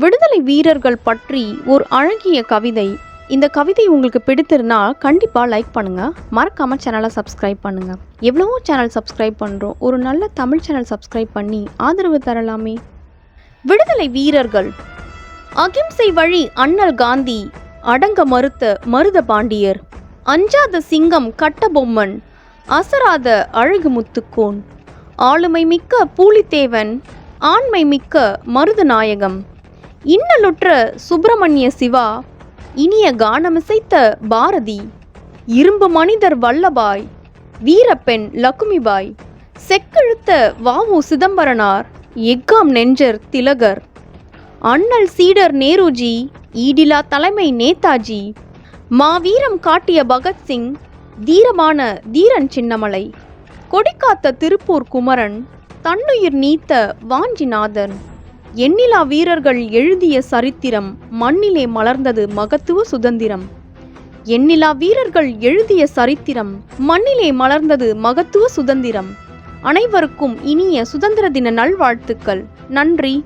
விடுதலை வீரர்கள் பற்றி ஒரு அழகிய கவிதை. இந்த கவிதை உங்களுக்கு பிடித்திருந்தா கண்டிப்பாக லைக் பண்ணுங்கள் மறக்காம சேனலை சப்ஸ்கிரைப் பண்ணுங்கள் எவ்வளவோ சேனல் சப்ஸ்கிரைப் பண்ணுறோம் ஒரு நல்ல தமிழ் சேனல் சப்ஸ்கிரைப் பண்ணி ஆதரவு தரலாமே. விடுதலை வீரர்கள். அகிம்சை வழி அண்ணல் காந்தி அடங்க மறுத்த மருத பாண்டியர். அஞ்சாத சிங்கம் கட்டபொம்மன் அசராத அழகு முத்துக்கோன். ஆளுமை மிக்க பூலித்தேவன் ஆண்மை மிக்க மருதநாயகம். இன்னலுற்ற சுப்பிரமணிய சிவா இனிய கானமிசைத்த பாரதி இரும்பு மனிதர் வல்லபாய் வீரப்பெண் லக்குமிபாய் செக்கெழுத்த வாவு சிதம்பரனார் எக்காம் நெஞ்சர் திலகர் அண்ணல் சீடர் நேருஜி ஈடிலா தலைமை நேதாஜி மாவீரம் காட்டிய பகத்சிங் தீரமான தீரன் சின்னமலை கொடிக்காத்த திருப்பூர் குமரன் தன்னுயிர் நீத்த வாஞ்சிநாதன் எண்ணிலா வீரர்கள் எழுதிய சரித்திரம் மண்ணிலே மலர்ந்தது மகத்துவ சுதந்திரம். எண்ணிலா வீரர்கள் எழுதிய சரித்திரம் மண்ணிலே மலர்ந்தது மகத்துவ சுதந்திரம். அனைவருக்கும் இனிய சுதந்திர தின நல்வாழ்த்துக்கள். நன்றி.